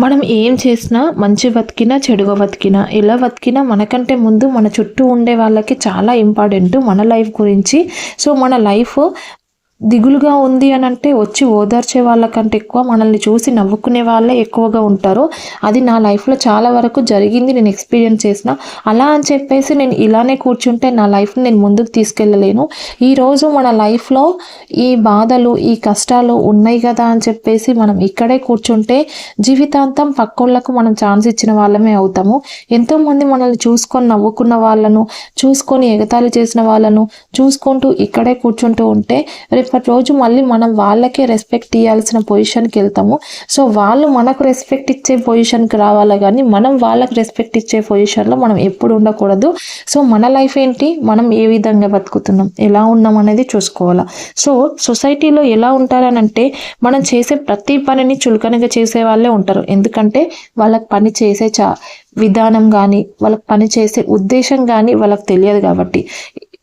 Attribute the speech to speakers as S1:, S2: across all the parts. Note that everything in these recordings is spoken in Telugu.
S1: మనం ఏం చేసినా మంచి బతికినా చెడుగా బతికినా ఎలా బతికినా మనకంటే ముందు మన చుట్టూ ఉండే వాళ్ళకి చాలా ఇంపార్టెంట్ మన లైఫ్ గురించి. సో మన లైఫ్ దిగులుగా ఉంది అని అంటే వచ్చి ఓదార్చే వాళ్ళకంటే ఎక్కువ మనల్ని చూసి నవ్వుకునే వాళ్ళే ఎక్కువగా ఉంటారు. అది నా లైఫ్లో చాలా వరకు జరిగింది. నేను ఎక్స్పీరియన్స్ చేసిన. అలా అని చెప్పేసి నేను ఇలానే కూర్చుంటే నా లైఫ్ని నేను ముందుకు తీసుకెళ్ళలేను. ఈరోజు మన లైఫ్లో ఈ బాధలు ఈ కష్టాలు ఉన్నాయి కదా అని చెప్పేసి మనం ఇక్కడే కూర్చుంటే జీవితాంతం పక్కోళ్ళకు మనం ఛాన్స్ ఇచ్చిన వాళ్ళమే అవుతాము. ఎంతోమంది మనల్ని చూసుకొని నవ్వుకున్న వాళ్ళను చూసుకొని ఎగతాళి చేసిన వాళ్ళను చూసుకుంటూ ఇక్కడే కూర్చుంటూ ఉంటే రేపు రేపటి రోజు మళ్ళీ మనం వాళ్ళకే రెస్పెక్ట్ ఇవ్వాల్సిన పొజిషన్కి వెళ్తాము. సో వాళ్ళు మనకు రెస్పెక్ట్ ఇచ్చే పొజిషన్కి రావాలి కానీ మనం వాళ్ళకి రెస్పెక్ట్ ఇచ్చే పొజిషన్లో మనం ఎప్పుడు ఉండకూడదు. సో మన లైఫ్ ఏంటి? మనం ఏ విధంగా బతుకుతున్నాం? ఎలా ఉన్నాం అనేది చూసుకోవాలా. సో సొసైటీలో ఎలా ఉంటారనంటే మనం చేసే ప్రతి పనిని చులకనగా చేసే వాళ్ళే ఉంటారు. ఎందుకంటే వాళ్ళకి పని చేసే చా విధానం కానీ వాళ్ళకి పని చేసే ఉద్దేశం కానీ వాళ్ళకి తెలియదు కాబట్టి.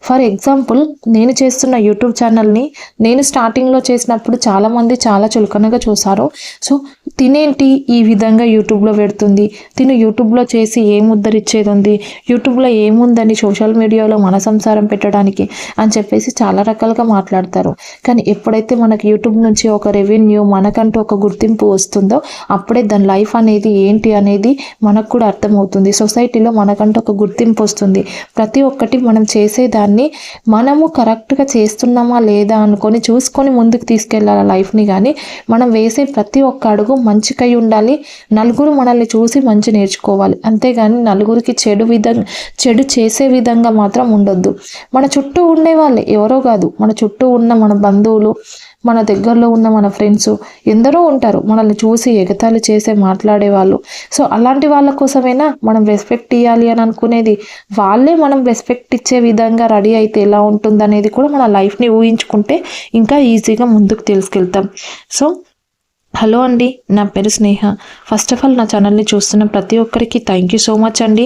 S1: ఫర్ ఎగ్జాంపుల్ నేను చేస్తున్న యూట్యూబ్ ఛానల్ని నేను స్టార్టింగ్లో చేసినప్పుడు చాలామంది చాలా చులకనగా చూసారు సో తినేంటి ఈ విధంగా యూట్యూబ్లో పెడుతుంది? తిను యూట్యూబ్లో చేసి ఏం ఉద్ధరిచ్చేది ఉంది యూట్యూబ్లో ఏముందని సోషల్ మీడియాలో మన సంసారం పెట్టడానికి అని చెప్పేసి చాలా రకాలుగా మాట్లాడతారు. కానీ ఎప్పుడైతే మనకి యూట్యూబ్ నుంచి ఒక రెవెన్యూ మనకంటూ ఒక గుర్తింపు వస్తుందో అప్పుడే దాని లైఫ్ అనేది ఏంటి అనేది మనకు కూడా అర్థమవుతుంది. సొసైటీలో మనకంటూ ఒక గుర్తింపు వస్తుంది. ప్రతి ఒక్కటి మనం చేసేదాన్ని మనము కరెక్ట్గా చేస్తున్నామా లేదా అనుకొని చూసుకొని ముందుకు తీసుకెళ్ళాలి లైఫ్ని కానీ మనం వేసే ప్రతి ఒక్క అడుగు మంచికై ఉండాలి. నలుగురు మనల్ని చూసి మంచి నేర్చుకోవాలి. అంతేగాని నలుగురికి చెడు విధంగా చెడు చేసే విధంగా మాత్రం ఉండొద్దు. మన చుట్టూ ఉండేవాళ్ళే ఎవరో కాదు. మన చుట్టూ ఉన్న మన బంధువులు మన దగ్గరలో ఉన్న మన ఫ్రెండ్స్ ఎందరో ఉంటారు. మనల్ని చూసి ఎగతాళి చేసే మాట్లాడే వాళ్ళు సో అలాంటి వాళ్ళ కోసమైనా మనం రెస్పెక్ట్ ఇవ్వాలి అని అనుకునేది వాళ్ళే మనం రెస్పెక్ట్ ఇచ్చే విధంగా రెడీ అయితే ఎలా ఉంటుందనేది కూడా మన లైఫ్ని ఊహించుకుంటే ఇంకా ఈజీగా ముందుకు తెలుసుకెళ్తాం సో హలో అండి నా పేరు స్నేహ. ఫస్ట్ ఆఫ్ ఆల్ నా ఛానల్ని చూస్తున్న ప్రతి ఒక్కరికి థ్యాంక్ యూ సో మచ్ అండి.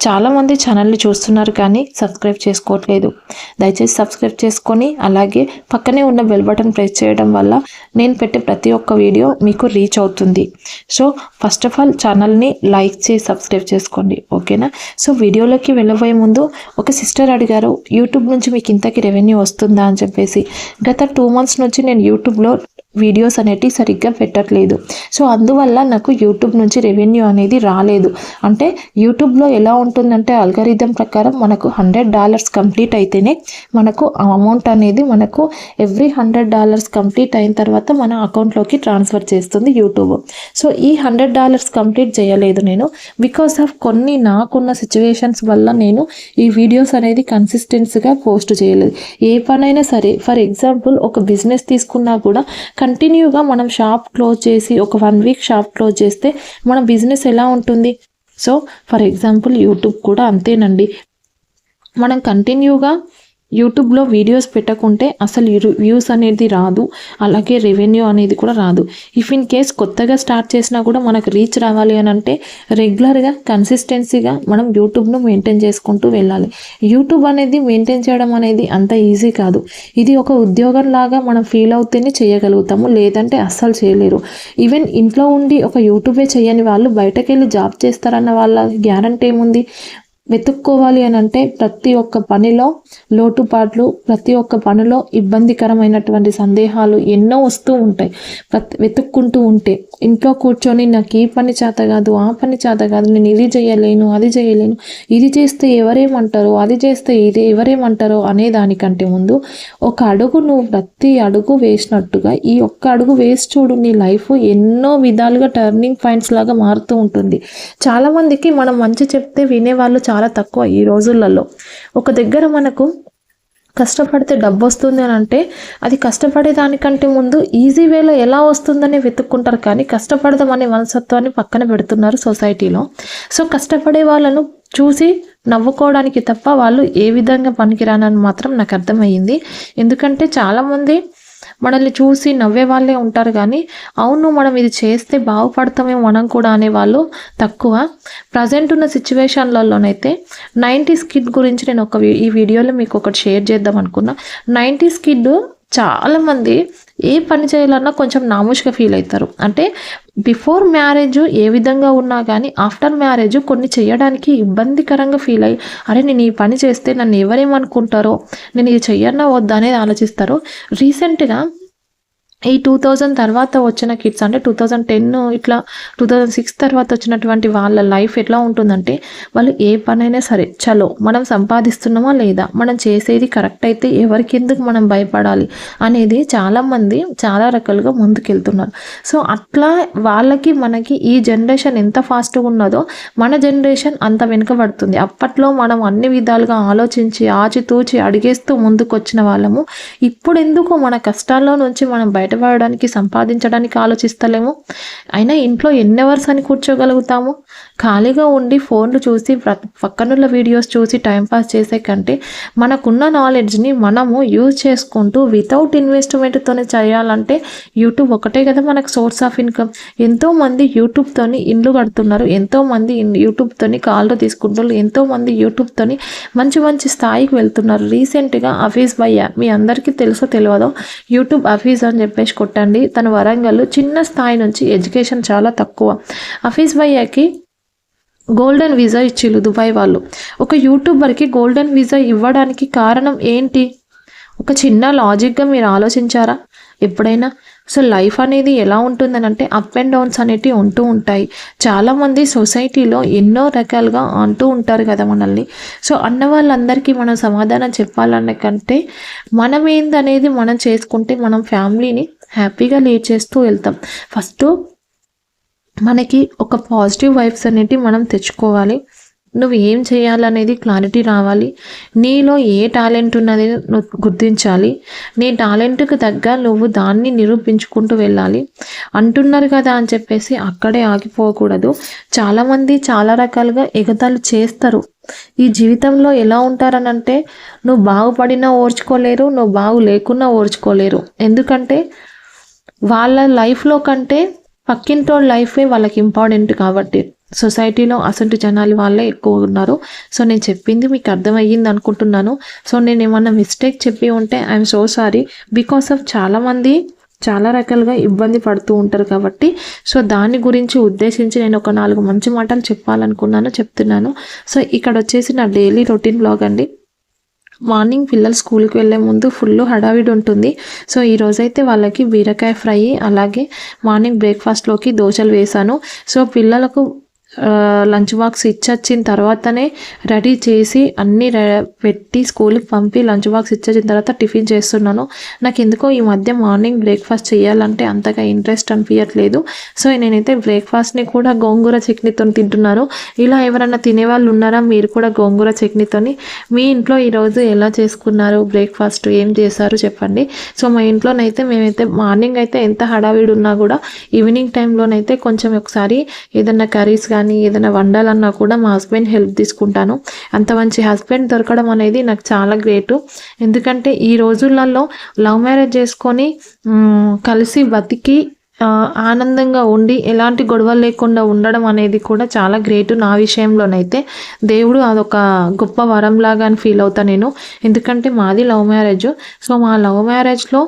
S1: చాలామంది ఛానల్ని చూస్తున్నారు కానీ సబ్స్క్రైబ్ చేసుకోవట్లేదు. దయచేసి సబ్స్క్రైబ్ చేసుకొని అలాగే పక్కనే ఉన్న బెల్ బటన్ ప్రెస్ చేయడం వల్ల నేను పెట్టే ప్రతి ఒక్క వీడియో మీకు రీచ్ అవుతుంది. సో ఫస్ట్ ఆఫ్ ఆల్ ఛానల్ని లైక్ చేసి సబ్స్క్రైబ్ చేసుకోండి. ఓకేనా? సో వీడియోలోకి వెళ్ళబోయే ముందు ఒక సిస్టర్ అడిగారు యూట్యూబ్ నుంచి మీకు ఇంతకి రెవెన్యూ వస్తుందా? అని చెప్పేసి. గత టూ మంత్స్ నుంచి నేను యూట్యూబ్లో వీడియోస్ అనేటివి సరిగ్గా పెట్టట్లేదు. సో అందువల్ల నాకు యూట్యూబ్ నుంచి రెవెన్యూ అనేది రాలేదు. అంటే యూట్యూబ్లో ఎలా ఉంటుందంటే అల్గరిథం ప్రకారం మనకు హండ్రెడ్ డాలర్స్ కంప్లీట్ అయితేనే మనకు అమౌంట్ అనేది మనకు ఎవ్రీ హండ్రెడ్ డాలర్స్ కంప్లీట్ అయిన తర్వాత మన అకౌంట్లోకి ట్రాన్స్ఫర్ చేస్తుంది యూట్యూబ్ సో ఈ హండ్రెడ్ డాలర్స్ కంప్లీట్ చేయలేదు నేను. బికాస్ ఆఫ్ కొన్ని నాకున్న సిచ్యువేషన్స్ వల్ల నేను ఈ వీడియోస్ అనేది కన్సిస్టెన్సీగా పోస్ట్ చేయలేదు. ఏ పనైనా సరే ఫర్ ఎగ్జాంపుల్ ఒక బిజినెస్ తీసుకున్నా కూడా కంటిన్యూగా మనం షాప్ క్లోజ్ చేసి ఒక వన్ వీక్ షాప్ క్లోజ్ చేస్తే మన బిజినెస్ ఎలా ఉంటుంది? సో ఫర్ ఎగ్జాంపుల్ యూట్యూబ్ కూడా అంతేనండి. మనం కంటిన్యూగా యూట్యూబ్లో వీడియోస్ పెట్టకుంటే అసలు వ్యూస్ అనేది రాదు. అలాగే రెవెన్యూ అనేది కూడా రాదు. ఇఫ్ ఇన్ కేస్ కొత్తగా స్టార్ట్ చేసినా కూడా మనకు రీచ్ రావాలి అని అంటే రెగ్యులర్గా కన్సిస్టెన్సీగా మనం యూట్యూబ్ను మెయింటైన్ చేసుకుంటూ వెళ్ళాలి. యూట్యూబ్ అనేది మెయింటైన్ చేయడం అనేది అంత ఈజీ కాదు. ఇది ఒక ఉద్యోగం లాగా మనం ఫీల్ అవుతేనే చేయగలుగుతాము లేదంటే అస్సలు చేయలేరు. ఈవెన్ ఇంట్లో ఉండి ఒక యూట్యూబే చేయని వాళ్ళు బయటకు వెళ్ళి జాబ్ చేస్తారన్న వాళ్ళ గ్యారంటీ ఏముంది? వెతుక్కోవాలి అని అంటే ప్రతి ఒక్క పనిలో లోటుపాట్లు ప్రతి ఒక్క పనిలో ఇబ్బందికరమైనటువంటి సందేహాలు ఎన్నో వస్తూ ఉంటాయి. ప్రతి వెతుక్కుంటూ ఉంటే ఇంట్లో కూర్చొని నాకు ఈ పని చేత కాదు ఆ పని చేత కాదు నేను ఇది చేయలేను అది చేయలేను ఇది చేస్తే ఎవరేమంటారు అది చేస్తే ఇది ఎవరేమంటారో అనే దానికంటే ముందు ఒక అడుగు నువ్వు ప్రతి అడుగు వేసినట్టుగా ఈ ఒక్క అడుగు వేసి చూడు నీ లైఫ్ ఎన్నో విధాలుగా టర్నింగ్ పాయింట్స్ లాగా మారుతూ ఉంటుంది. చాలామందికి మనం మంచి చెప్తే వినేవాళ్ళు చాలా చాలా తక్కువ ఈ రోజులలో. ఒక దగ్గర మనకు కష్టపడితే డబ్బు వస్తుంది అని అంటే అది కష్టపడే దానికంటే ముందు ఈజీ వేలో ఎలా వస్తుందని వెతుక్కుంటారు కానీ కష్టపడదాం అనే మనసత్వాన్ని పక్కన పెడుతున్నారు సొసైటీలో. సో కష్టపడే వాళ్ళను చూసి నవ్వుకోవడానికి తప్ప వాళ్ళు ఏ విధంగా పనికిరానని మాత్రం నాకు అర్థమయ్యింది ఎందుకంటే చాలామంది మనల్ని చూసి నవ్వే వాళ్ళే ఉంటారు కానీ అవును మనం ఇది చేస్తే బాగుపడతామేమో మనం కూడా అనేవాళ్ళు తక్కువ. ప్రజెంట్ ఉన్న సిచ్యువేషన్లలోనైతే నైంటీస్ కిడ్ గురించి నేను ఒక వీ- ఈ వీడియోలో మీకు ఒకటి షేర్ చేద్దాం అనుకున్నా. నైంటీస్ కిడ్ చాలామంది ఏ పని చేయాలన్నా కొంచెం నాముష్గా ఫీల్ అవుతారు. అంటే బిఫోర్ మ్యారేజ్ ఏ విధంగా ఉన్నా కానీ ఆఫ్టర్ మ్యారేజ్ కొన్ని చేయడానికి ఇబ్బందికరంగా ఫీల్ అయ్యి అరే నేను ఈ పని చేస్తే నన్ను ఎవరేమనుకుంటారో నేను ఇది చెయ్యన్నా వద్దా అనేది ఆలోచిస్తారు. రీసెంట్గా ఈ టూ థౌజండ్ తర్వాత వచ్చిన కిడ్స్ అంటే టూ థౌజండ్ టెన్ ఇట్లా టూ థౌజండ్ సిక్స్ తర్వాత వచ్చినటువంటి వాళ్ళ లైఫ్ ఎట్లా ఉంటుందంటే వాళ్ళు ఏ పనైనా సరే చలో మనం సంపాదిస్తున్నామా లేదా మనం చేసేది కరెక్ట్ అయితే ఎవరికి ఎందుకు మనం భయపడాలి అనేది చాలామంది చాలా రకాలుగా ముందుకెళ్తున్నారు. సో అట్లా వాళ్ళకి మనకి ఈ జనరేషన్ ఎంత ఫాస్ట్గా ఉన్నదో మన జనరేషన్ అంత వెనుకబడుతుంది. అప్పట్లో మనం అన్ని విధాలుగా ఆలోచించి ఆచితూచి అడిగేస్తూ ముందుకు వచ్చిన వాళ్ళము. ఇప్పుడు ఎందుకు మన కష్టాల్లో నుంచి మనం బయటపడడానికి సంపాదించడానికి ఆలోచిస్తలేము. అయినా ఇంట్లో ఎన్ని అవర్స్ అని కూర్చోగలుగుతాము? ఖాళీగా ఉండి ఫోన్లు చూసి పక్కనున్న వీడియోస్ చూసి టైంపాస్ చేసే కంటే మనకున్న నాలెడ్జ్ని మనము యూజ్ చేసుకుంటూ వితౌట్ ఇన్వెస్ట్మెంట్తోనే చేయాలంటే యూట్యూబ్ ఒకటే కదా మనకు సోర్స్ ఆఫ్ ఇన్కమ్ ఎంతోమంది యూట్యూబ్తోని ఇండ్లు కడుతున్నారు ఎంతోమంది యూట్యూబ్తోని కాళ్ళు తీసుకుంటున్నారు ఎంతోమంది యూట్యూబ్తోని మంచి మంచి స్థాయికి వెళ్తున్నారు. రీసెంట్గా అఫీజ్ భయ్య మీ అందరికీ తెలుసో తెలియదో యూట్యూబ్ అఫీజ్ అని చెప్పేసి కొట్టండి. తన వరంగల్ చిన్న స్థాయి నుంచి ఎడ్యుకేషన్ చాలా తక్కువ. అఫీజ్ భయ్యకి గోల్డెన్ వీసా ఇచ్చిళ్ళు దుబాయ్ వాళ్ళు. ఒక యూట్యూబర్కి గోల్డెన్ వీసా ఇవ్వడానికి కారణం ఏంటి? ఒక చిన్న లాజిక్గా మీరు ఆలోచించారా? ఎప్పుడైనా? సో లైఫ్ అనేది ఎలా ఉంటుందని అంటే అప్ అండ్ డౌన్స్ అనేటివి ఉంటూ ఉంటాయి. చాలామంది సొసైటీలో ఎన్నో రకాలుగా అంటూ ఉంటారు కదా మనల్ని. సో అన్న వాళ్ళందరికీ మనం సమాధానం చెప్పాలన్న కంటే మనం ఏందనేది మనం చేసుకుంటే మనం ఫ్యామిలీని హ్యాపీగా లీడ్ చేస్తూ వెళ్తాం. ఫస్ట్ మనకి ఒక పాజిటివ్ వైబ్స్ అనేటివి మనం తెచ్చుకోవాలి. నువ్వు ఏం చేయాలనేది క్లారిటీ రావాలి. నీలో ఏ టాలెంట్ ఉన్నది నువ్వు గుర్తించాలి. నీ టాలెంట్కి తగ్గ నువ్వు దాన్ని నిరూపించుకుంటూ వెళ్ళాలి. అంటున్నారు కదా అని చెప్పేసి అక్కడే ఆగిపోకూడదు. చాలామంది చాలా రకాలుగా ఎగతాలు చేస్తారు. ఈ జీవితంలో ఎలా ఉంటారనంటే నువ్వు బాగుపడినా ఓర్చుకోలేరు నువ్వు బాగు లేకున్నా ఓర్చుకోలేరు. ఎందుకంటే వాళ్ళ లైఫ్లో కంటే పక్కింటోళ్ళ లైఫే వాళ్ళకి ఇంపార్టెంట్ కాబట్టి సొసైటీలో అసంటి జనాలు వాళ్ళే ఎక్కువ ఉన్నారు. సో నేను చెప్పింది మీకు అర్థమయ్యింది అనుకుంటున్నాను. సో నేను ఏమన్నా మిస్టేక్ చెప్పి ఉంటే I'm so sorry because of చాలామంది చాలా రకాలుగా ఇబ్బంది పడుతూ ఉంటారు కాబట్టి సో దాని గురించి ఉద్దేశించి నేను ఒక నాలుగు మంచి మాటలు చెప్పాలనుకున్నాను చెప్తున్నాను. సో ఇక్కడ వచ్చేసి నా డైలీ రొటీన్ బ్లాగ్ అండి. మార్నింగ్ పిల్లలు స్కూల్కి వెళ్ళే ముందు ఫుల్ హడావిడి ఉంటుంది. సో ఈ రోజైతే వాళ్ళకి బీరకాయ ఫ్రై అలాగే మార్నింగ్ బ్రేక్ఫాస్ట్లోకి దోశలు వేశాను. సో పిల్లలకు లంచ్ బాక్స్ ఇచ్చొచ్చిన తర్వాతనే రెడీ చేసి అన్నీ రె- పెట్టి స్కూల్కి పంపి లంచ్ బాక్స్ ఇచ్చొచ్చిన తర్వాత టిఫిన్ చేస్తున్నాను. నాకు ఎందుకో ఈ మధ్య మార్నింగ్ బ్రేక్ఫాస్ట్ చేయాలంటే అంతగా ఇంట్రెస్ట్ అనిపించట్లేదు సో నేనైతే బ్రేక్ఫాస్ట్ని కూడా గోంగూర చట్నీతో తింటున్నాను ఇలా ఎవరైనా తినేవాళ్ళు ఉన్నారా మీరు కూడా గోంగూర చట్నీతోని మీ ఇంట్లో ఈరోజు ఎలా చేసుకున్నారు? బ్రేక్ఫాస్ట్ ఏం చేశారు? చెప్పండి. సో మా ఇంట్లోనైతే మేమైతే మార్నింగ్ అయితే ఎంత హడావిడి ఉన్నా కూడా ఈవినింగ్ టైంలోనైతే కొంచెం ఒకసారి ఏదైనా కర్రీస్ కానీ ఏదైనా వండాలన్నా కూడా మా హస్బెండ్ హెల్ప్ తీసుకుంటాను. అంత మంచి హస్బెండ్ దొరకడం అనేది నాకు చాలా గ్రేటు ఎందుకంటే ఈ రోజులలో లవ్ మ్యారేజ్ చేసుకొని కలిసి బతికి ఆనందంగా ఉండి ఎలాంటి గొడవలు లేకుండా ఉండడం అనేది కూడా చాలా గ్రేట్ నా విషయంలోనైతే. దేవుడు అదొక గొప్ప వరం లాగా అని ఫీల్ అవుతా నేను. ఎందుకంటే మాది లవ్ మ్యారేజ్ సో మా లవ్ మ్యారేజ్లో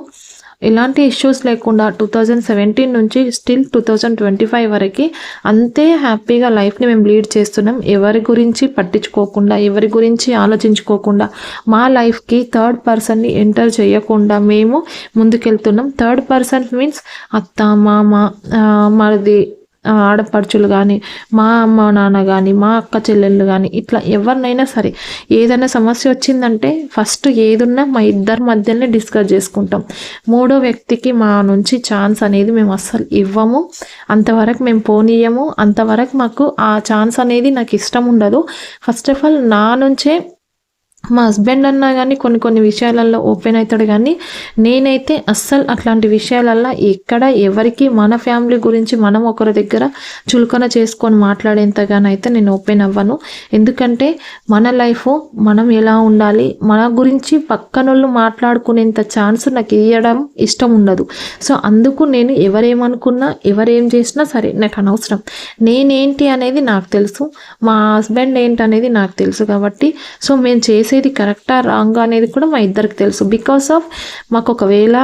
S1: ఎలాంటి ఇష్యూస్ లేకుండా టూ థౌజండ్ సెవెంటీన్ నుంచి still two thousand twenty five వరకు అంతే హ్యాపీగా లైఫ్ని మేము లీడ్ చేస్తున్నాం. ఎవరి గురించి పట్టించుకోకుండా ఎవరి గురించి ఆలోచించుకోకుండా మా లైఫ్కి థర్డ్ పర్సన్ని ఎంటర్ చేయకుండా మేము ముందుకెళ్తున్నాం. థర్డ్ పర్సన్ మీన్స్ అత్త మామ మరిది ఆడపడుచులు కానీ మా అమ్మ నాన్న కానీ మా అక్క చెల్లెళ్ళు కానీ ఇట్లా ఎవరినైనా సరే ఏదైనా సమస్య వచ్చిందంటే ఫస్ట్ ఏదున్నా మా ఇద్దరి మధ్యనే డిస్కస్ చేసుకుంటాం. మూడో వ్యక్తికి మా నుంచి ఛాన్స్ అనేది మేము అస్సలు ఇవ్వము. అంతవరకు మేము పోనీయము. అంతవరకు మాకు ఆ ఛాన్స్ అనేది నాకు ఇష్టం ఉండదు. ఫస్ట్ ఆఫ్ ఆల్ నా నుంచే మా హస్బెండ్ అన్నా కానీ కొన్ని కొన్ని విషయాలలో ఓపెన్ అవుతాడు కానీ నేనైతే అస్సలు అట్లాంటి విషయాలల్లో ఎక్కడ ఎవరికి మన ఫ్యామిలీ గురించి మనం ఒకరి దగ్గర చులకన చేసుకొని మాట్లాడేంతగానైతే నేను ఓపెన్ అవ్వను. ఎందుకంటే మన లైఫ్ మనం ఎలా ఉండాలి మన గురించి పక్కనోళ్ళు మాట్లాడుకునేంత ఛాన్స్ నాకు ఇవ్వడం ఇష్టం ఉండదు. సో అందుకు నేను ఎవరేమనుకున్నా ఎవరేం చేసినా సరే నాకు అనవసరం. నేనేంటి అనేది నాకు తెలుసు. మా హస్బెండ్ ఏంటి అనేది నాకు తెలుసు కాబట్టి సో మేము చేసి చేసేది కరెక్టా రాంగా అనేది కూడా మా ఇద్దరికి తెలుసు బికాస్ ఆఫ్ మాకు ఒకవేళ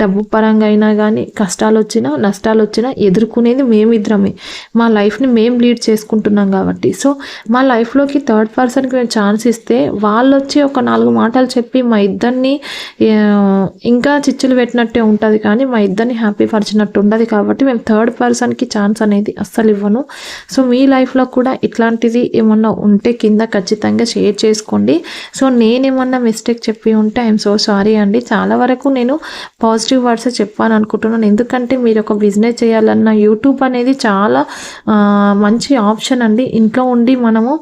S1: డబ్బు పరంగా అయినా కానీ కష్టాలు వచ్చినా నష్టాలు వచ్చినా ఎదుర్కొనేది మేమిద్దరమే. మా లైఫ్ని మేము లీడ్ చేసుకుంటున్నాం కాబట్టి. సో మా లైఫ్లోకి థర్డ్ పర్సన్కి మేము ఛాన్స్ ఇస్తే వాళ్ళు వచ్చి ఒక నాలుగు మాటలు చెప్పి మా ఇద్దరిని ఇంకా చిచ్చులు పెట్టినట్టే ఉంటుంది కానీ మా ఇద్దరిని హ్యాపీ పరిచినట్టు ఉండదు కాబట్టి మేము థర్డ్ పర్సన్కి ఛాన్స్ అనేది అస్సలు ఇవ్వను. సో మీ లైఫ్లో కూడా ఇట్లాంటిది ఏమన్నా ఉంటే కింద ఖచ్చితంగా షేర్ చేసుకోండి. సో నేనేమన్నా మిస్టేక్ చెప్పి ఉంటే ఐఎమ్ సో సారీ అండి. చాలా వరకు నేను పాజిటివ్ వర్డ్స్ చెప్పాను అనుకుంటున్నాను ఎందుకంటే మీరు ఒక బిజినెస్ చేయాలన్న యూట్యూబ్ అనేది చాలా మంచి ఆప్షన్ అండి. ఇంట్లో ఉండి మనము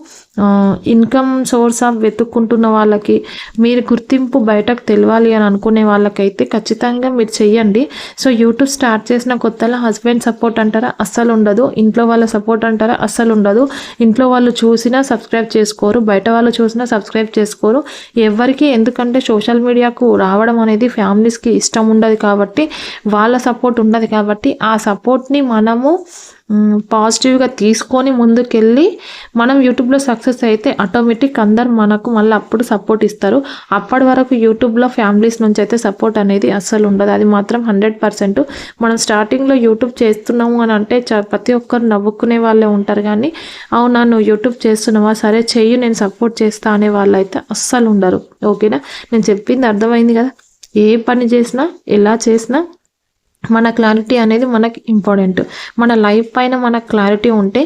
S1: ఇన్కమ్ సోర్స్ ఆఫ్ వెతుక్కుంటున్న వాళ్ళకి మీరు గుర్తింపు బయటకు తెలియాలి అని అనుకునే వాళ్ళకైతే ఖచ్చితంగా మీరు చెయ్యండి. సో యూట్యూబ్ స్టార్ట్ చేసిన కొత్తలో హస్బెండ్ సపోర్ట్ అంటారా? అస్సలు ఉండదు. ఇంట్లో వాళ్ళ సపోర్ట్ అంటారా? అస్సలు ఉండదు. ఇంట్లో వాళ్ళు చూసినా సబ్స్క్రైబ్ చేసుకోరు. బయట వాళ్ళు చూసినా సబ్స్క్రైబ్ చేసుకోరు. ఎవరికి ఎందుకంటే సోషల్ మీడియాకు రావడం అనేది ఫ్యామిలీస్కి ఇష్టం ఉండదు కాబట్టి వాళ్ళ సపోర్ట్ ఉండదు కాబట్టి ఆ సపోర్ట్ని మనము పాజిటివ్గా తీసుకొని ముందుకెళ్ళి మనం యూట్యూబ్లో సక్సెస్ అయితే ఆటోమేటిక్ అందరు మనకు మళ్ళీ అప్పుడు సపోర్ట్ ఇస్తారు. అప్పటి వరకు యూట్యూబ్లో ఫ్యామిలీస్ నుంచి అయితే సపోర్ట్ అనేది అస్సలు ఉండదు. అది మాత్రం హండ్రెడ్ పర్సెంట్ మనం స్టార్టింగ్లో యూట్యూబ్ చేస్తున్నాము అని అంటే చ- ప్రతి ఒక్కరు నవ్వుకునే వాళ్ళే ఉంటారు కానీ అవునా నువ్వు యూట్యూబ్ చేస్తున్నావా? సరే చెయ్యి నేను సపోర్ట్ చేస్తా అనే వాళ్ళు అయితే అస్సలు ఉండరు. ఓకేనా? నేను చెప్పింది అర్థమైంది కదా? ఏ పని చేసినా ఎలా చేసినా మన క్లారిటీ అనేది మనకి ఇంపార్టెంట్ మన లైఫ్ పైన మన క్లారిటీ ఉంటే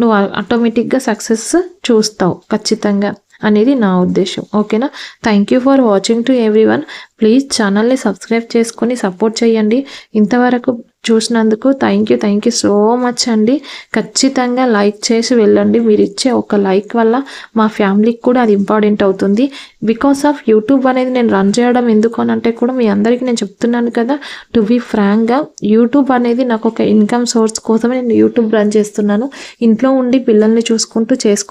S1: నువ్వు ఆటోమేటిక్గా సక్సెస్ చూస్తావు ఖచ్చితంగా అనేది నా ఉద్దేశం. ఓకేనా thank you for watching to everyone please ఛానల్ని సబ్స్క్రైబ్ చేసుకొని సపోర్ట్ చేయండి. ఇంతవరకు చూసినందుకు thank you thank you so much అండి. ఖచ్చితంగా లైక్ చేసి వెళ్ళండి. మీరు ఇచ్చే ఒక లైక్ వల్ల మా ఫ్యామిలీకి కూడా అది ఇంపార్టెంట్ అవుతుంది. బికాస్ ఆఫ్ యూట్యూబ్ అనేది నేను రన్ చేయడం ఎందుకు అని అంటే కూడా మీ అందరికీ నేను చెప్తున్నాను కదా. టు బీ ఫ్రాంక్గా యూట్యూబ్ అనేది నాకు ఒక ఇన్కమ్ సోర్స్ కోసమే నేను యూట్యూబ్ రన్ చేస్తున్నాను. ఇంట్లో ఉండి పిల్లల్ని చూసుకుంటూ చేసుకో